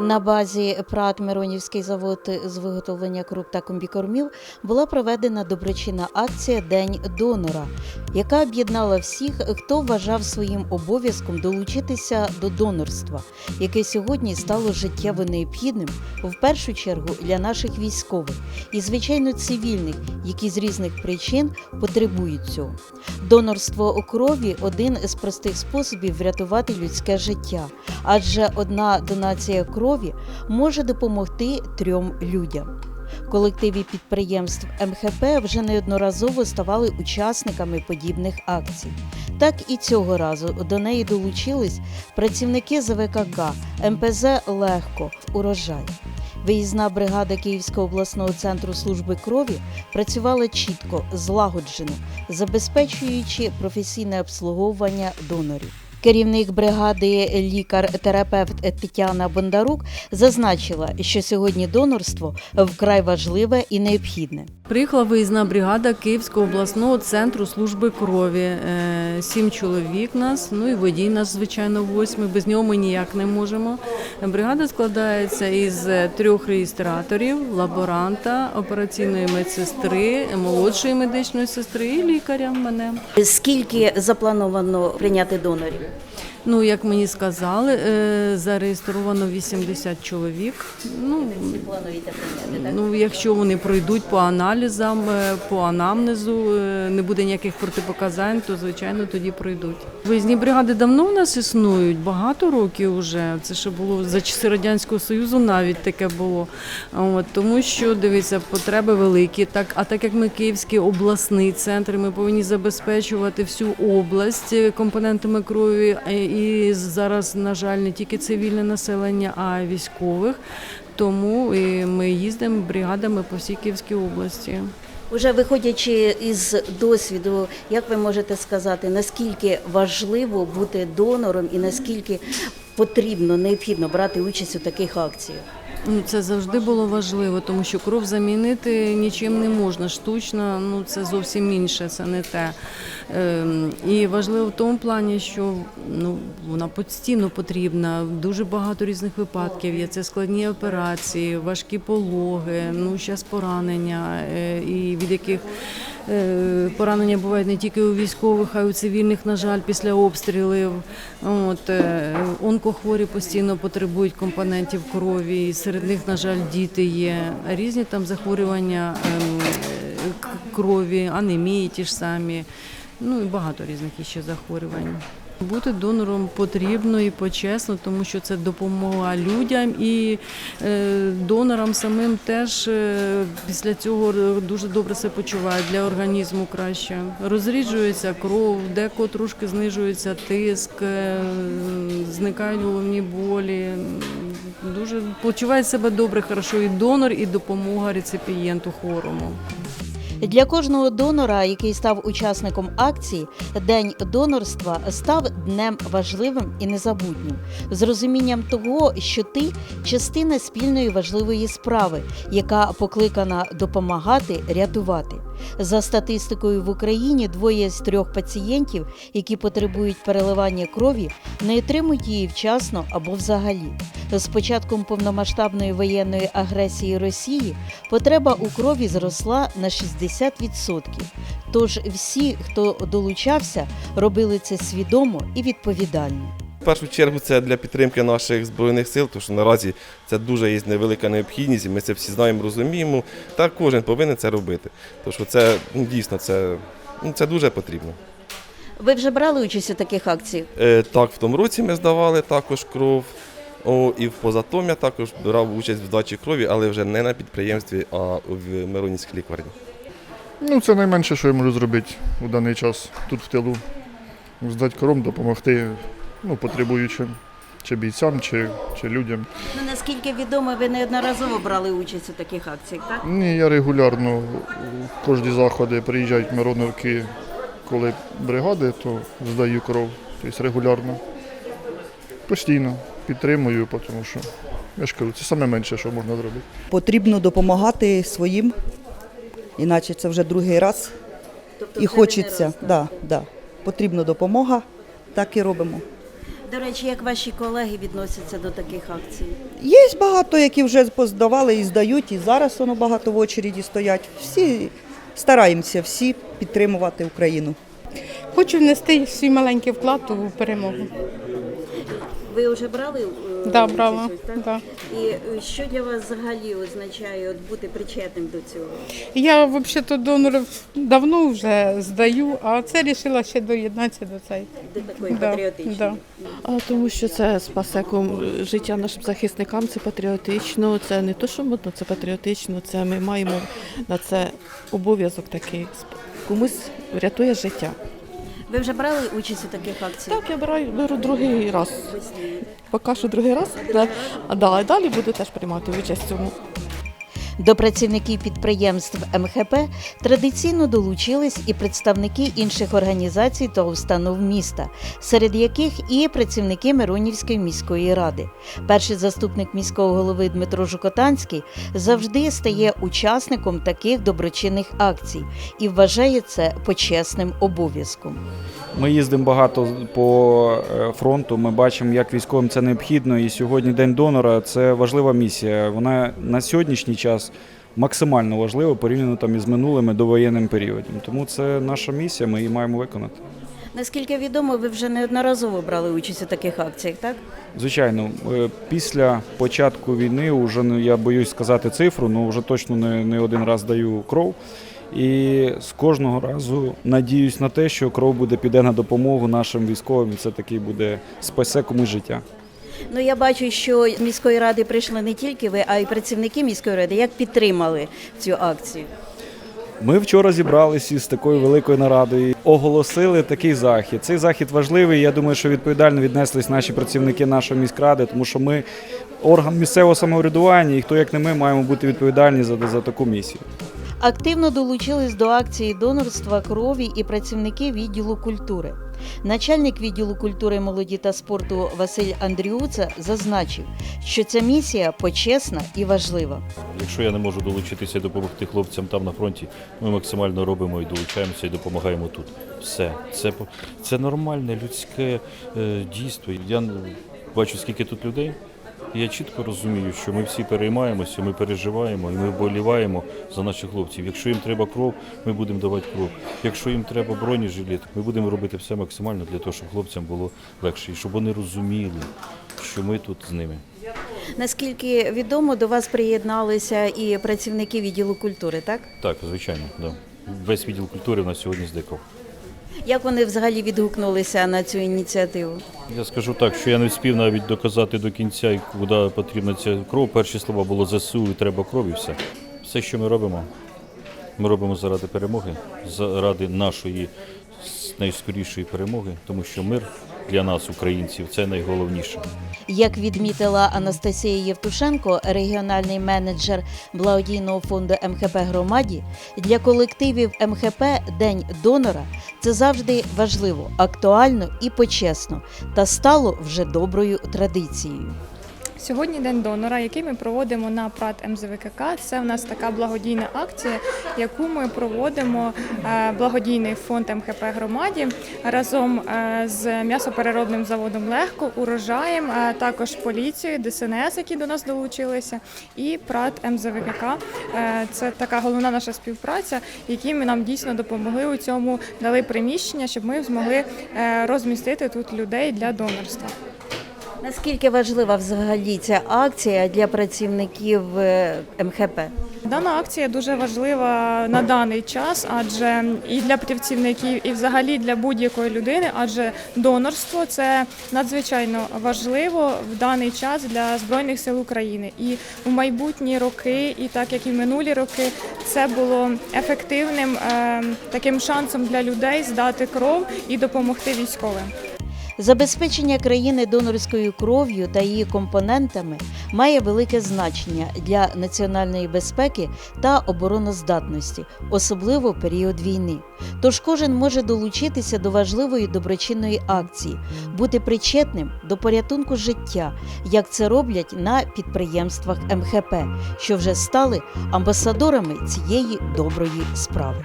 На базі ПРАТ Миронівський завод з виготовлення круп та комбікормів була проведена доброчинна акція День донора, яка об'єднала всіх, хто вважав своїм обов'язком долучитися до донорства, яке сьогодні стало життєво необхідним в першу чергу для наших військових і, звичайно, цивільних, які з різних причин потребують цього. Донорство крові один з простих способів врятувати людське життя, адже одна донація крові може допомогти трьом людям. Колективи підприємств МХП вже неодноразово ставали учасниками подібних акцій. Так і цього разу до неї долучились працівники ЗВКК МПЗ Легко Урожай. Виїзна бригада Київського обласного центру служби крові працювала чітко, злагоджено, забезпечуючи професійне обслуговування донорів. Керівник бригади лікар-терапевт Тетяна Бондарук зазначила, що сьогодні донорство вкрай важливе і необхідне. Приїхала виїзна бригада Київського обласного центру служби крові. Е, Сім чоловік нас, ну і водій нас, звичайно, восьмий. Без нього ми ніяк не можемо. Бригада складається із трьох реєстраторів, лаборанта, операційної медсестри, молодшої медичної сестри і лікаря мене. Скільки заплановано прийняти донорів? Ну, як мені сказали, е, зареєстровано 80 чоловік. Ну? Ну, якщо вони пройдуть по аналізам, е, по анамнезу, е, не буде ніяких протипоказань, то звичайно тоді пройдуть. Виїзні бригади давно у нас існують, багато років вже. Це ще було за часи радянського союзу, навіть таке було. От тому, що дивіться, потреби великі. Так, а так як ми Київський обласний центр, ми повинні забезпечувати всю область компонентами крові. І зараз, на жаль, не тільки цивільне населення, а військових. Тому і ми їздимо бригадами по всій Київській області. Уже виходячи із досвіду, як ви можете сказати, наскільки важливо бути донором і наскільки потрібно, необхідно брати участь у таких акціях? Ну, це завжди було важливо, тому що кров замінити нічим не можна. Штучно, ну це зовсім інше, це не те. Ем, і важливо в тому плані, що ну вона постійно потрібна. Дуже багато різних випадків є. Це складні операції, важкі пологи, ну зараз поранення, е, і від яких Е, Поранення бувають не тільки у військових, а й у цивільних, на жаль, після обстрілів. От, е, онкохворі постійно потребують компонентів крові, серед них, на жаль, діти є. Різні там захворювання ем, е, крові, анемії ті ж самі, ну і багато різних іще захворювань. Бути донором потрібно і почесно, тому що це допомога людям і е, донорам самим теж е, після цього дуже добре себе почувають для організму краще. Розріджується кров, деко трошки знижується тиск, е, зникають головні болі. Дуже почуває себе добре, хорошо і донор, і допомога реципієнту хворому. Для кожного донора, який став учасником акції, день донорства став днем важливим і незабутнім, з розумінням того, що ти частина спільної важливої справи, яка покликана допомагати, рятувати. За статистикою в Україні двоє з трьох пацієнтів, які потребують переливання крові, не отримують її вчасно або взагалі. З початком повномасштабної воєнної агресії Росії потреба у крові зросла на 60%. Тож всі, хто долучався, робили це свідомо і відповідально. В першу чергу це для підтримки наших збройних сил, тому що наразі це дуже є невелика необхідність, і ми це всі знаємо, розуміємо. Та кожен повинен це робити. Тому що це ну, дійсно це, ну, це дуже потрібно. Ви вже брали участь у таких акціях? Е, так, в тому році ми здавали також кров. О, і в позатом я також брав участь в здачі крові, але вже не на підприємстві, а в Миронівській лікарні. Ну, це найменше, що я можу зробити у даний час тут в тилу. Здати кором, допомогти ну, потребуючим, чи бійцям, чи, чи людям. Ну наскільки відомо, ви неодноразово брали участь у таких акціях, так? Ні, я регулярно в кожні заходи приїжджають Мироновки, коли бригади, то здаю кров. Тобто регулярно. Постійно підтримую, тому що я ж кажу, це саме менше, що можна зробити. Потрібно допомагати своїм, іначе це вже другий раз. Тобто І хочеться, да, да. потрібна допомога, так і робимо. До речі, як ваші колеги відносяться до таких акцій? Є багато, які вже поздавали і здають, і зараз воно багато в очереді стоять. Всі стараємося всі підтримувати Україну. Хочу внести свій маленький вклад у перемогу. Ви вже брали е, Да, брала. так? Да. І е, що для вас взагалі означає от бути причетним до цього? Я взагалі донорів давно вже здаю, а це вирішила ще доєднатися до цієї. До такої Да, патріотичної? да. А тому що це спасе життя нашим захисникам, це патріотично, це не то, що модно, це патріотично, це ми маємо на це обов'язок такий. Комусь рятує життя. Ви вже брали участь у таких акціях? Так, я беру, беру другий раз. Поки що другий раз. А да, далі буду теж приймати участь в цьому. До працівників підприємств МХП традиційно долучились і представники інших організацій та установ міста, серед яких і працівники Миронівської міської ради. Перший заступник міського голови Дмитро Жукотанський завжди стає учасником таких доброчинних акцій і вважає це почесним обов'язком. Ми їздимо багато по е, фронту. Ми бачимо, як військовим це необхідно. І сьогодні День донора це важлива місія. Вона на сьогоднішній час максимально важлива порівняно там із минулими довоєнним періодом. Тому це наша місія, ми її маємо виконати. Наскільки відомо, ви вже неодноразово брали участь у таких акціях, так? Звичайно, е, після початку війни, вже я боюсь сказати цифру, але вже точно не, не один раз даю кров. І з кожного разу надіюсь на те, що кров буде піде на допомогу нашим військовим. і Це такий буде спасе комусь життя. Ну я бачу, що з міської ради прийшли не тільки ви, а й працівники міської ради. Як підтримали цю акцію? Ми вчора зібралися з такою великою нарадою, і оголосили такий захід. Цей захід важливий. Я думаю, що відповідально віднеслись наші працівники нашої міськради, тому що ми орган місцевого самоврядування, і хто як не ми маємо бути відповідальні за, за таку місію. Активно долучились до акції донорства крові і працівники відділу культури. Начальник відділу культури, молоді та спорту Василь Андріуца зазначив, що ця місія почесна і важлива. Якщо я не можу долучитися і допомогти хлопцям там на фронті, ми максимально робимо і долучаємося і допомагаємо тут. Все. Це, це нормальне людське е, дійство. Я бачу, скільки тут людей. Я чітко розумію, що ми всі переймаємося, ми переживаємо і ми вболіваємо за наших хлопців. Якщо їм треба кров, ми будемо давати кров. Якщо їм треба бронежилет, ми будемо робити все максимально для того, щоб хлопцям було легше, і щоб вони розуміли, що ми тут з ними. Наскільки відомо, до вас приєдналися і працівники відділу культури, так? Так, звичайно, да. Весь відділ культури у нас сьогодні здикав. Як вони взагалі відгукнулися на цю ініціативу? Я скажу так, що я не встиг навіть доказати до кінця, куди потрібна ця кров. Перші слова було ЗСУ і треба кров і все. Все, що ми робимо, ми робимо заради перемоги, заради нашої найскорішої перемоги, тому що мир для нас, українців, це найголовніше. Як відмітила Анастасія Євтушенко, регіональний менеджер благодійного фонду МХП громаді, для колективів МХП День донора це завжди важливо, актуально і почесно, та стало вже доброю традицією. Сьогодні день донора, який ми проводимо на ПРАТ МЗВКК. Це в нас така благодійна акція, яку ми проводимо е, благодійний фонд МХП громаді разом е, з м'ясопереробним заводом Легко, урожаєм, е, також поліцією, ДСНС, які до нас долучилися, і ПРАТ МЗВКК. Це така головна наша співпраця, які ми нам дійсно допомогли у цьому, дали приміщення, щоб ми змогли розмістити тут людей для донорства. Наскільки важлива взагалі ця акція для працівників е, МХП? Дана акція дуже важлива на даний час, адже і для працівників, і взагалі для будь-якої людини, адже донорство це надзвичайно важливо в даний час для збройних сил України. І в майбутні роки, і так як і в минулі роки, це було ефективним е, таким шансом для людей здати кров і допомогти військовим. Забезпечення країни донорською кров'ю та її компонентами має велике значення для національної безпеки та обороноздатності, особливо в період війни. Тож кожен може долучитися до важливої доброчинної акції, бути причетним до порятунку життя, як це роблять на підприємствах МХП, що вже стали амбасадорами цієї доброї справи.